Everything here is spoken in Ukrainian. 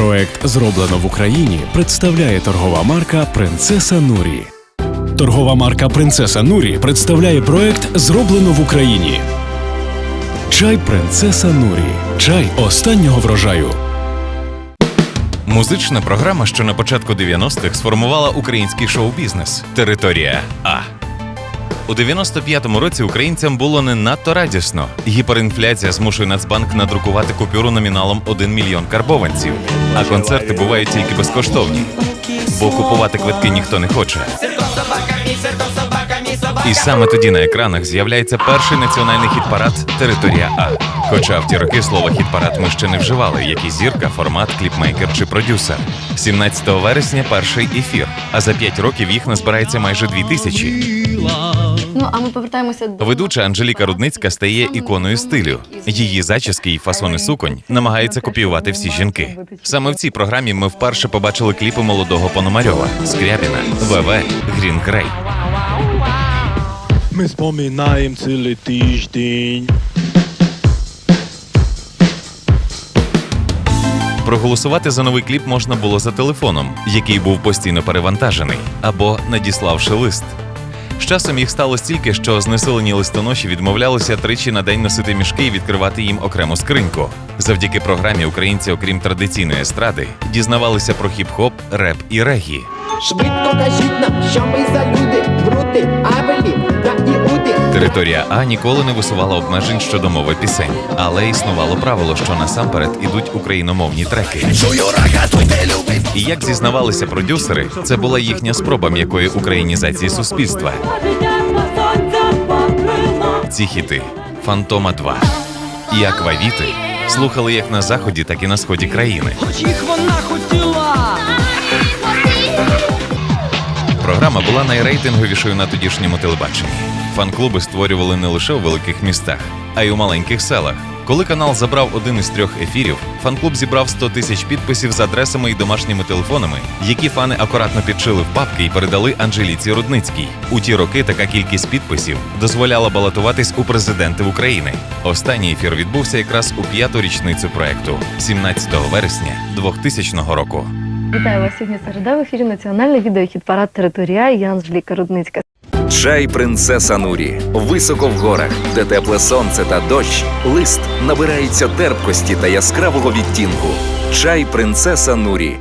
Проект зроблено в Україні представляє торгова марка Принцеса Нурі. Торгова марка Принцеса Нурі представляє проект Зроблено в Україні. Чай Принцеса Нурі. Чай останнього врожаю. Музична програма, що на початку 90-х сформувала український шоу-бізнес Територія А. У 95-му році українцям було не надто радісно. Гіперінфляція змушує Нацбанк надрукувати купюру номіналом 1 мільйон карбованців, а концерти бувають тільки безкоштовні, бо купувати квитки ніхто не хоче. І саме тоді на екранах з'являється перший національний хіт-парад Територія А. Хоча в ті роки слово хіт-парад ми ще не вживали, як і зірка, формат, кліпмейкер чи продюсер. 17 вересня перший ефір, а за 5 років їх назбирається майже 2 тисячі. Ну а ми повертаємося до Ведуча Анжеліка Рудницька стає іконою стилю. Її зачіски і фасони суконь намагаються копіювати всі жінки. Саме в цій програмі ми вперше побачили кліпи молодого Пономарьова, Скрябіна, ВВ, Грін Грей. Ми споминаємо цілий тиждень. Проголосувати за новий кліп можна було за телефоном, який був постійно перевантажений, або надіславши лист. З часом їх стало стільки, що знесилені листоноші відмовлялися тричі на день носити мішки і відкривати їм окрему скриньку. Завдяки програмі українці, окрім традиційної естради, дізнавалися про хіп-хоп, реп і регі. Швидко кажіть нам, що ми за люди, брути, а. та іуди. Територія А ніколи не висувала обмежень щодо мови пісень, але існувало правило, що насамперед ідуть україномовні треки. І як зізнавалися продюсери, це була їхня спроба м'якої українізації суспільства. Ці хіти Фантома 2 і Аквавіти слухали як на заході, так і на сході країни. Програма була найрейтинговішою на тодішньому телебаченні. Фан-клуби створювали не лише у великих містах, а й у маленьких селах. Коли канал забрав один із трьох ефірів, фан-клуб зібрав 100 тисяч підписів з адресами і домашніми телефонами, які фани акуратно підшили в папки і передали Анжеліці Рудницькій. У ті роки така кількість підписів дозволяла балотуватись у президенти України. Останній ефір відбувся якраз у п'яту річницю проекту 17 вересня 2000 року. Вітаю вас сьогодні середа в ефірі Національний відеохіт-парад Територія. Я Анжеліка Рудницька. Чай принцеса Нурі. Високо в горах, де тепле сонце та дощ, лист набирається терпкості та яскравого відтінку. Чай принцеса Нурі.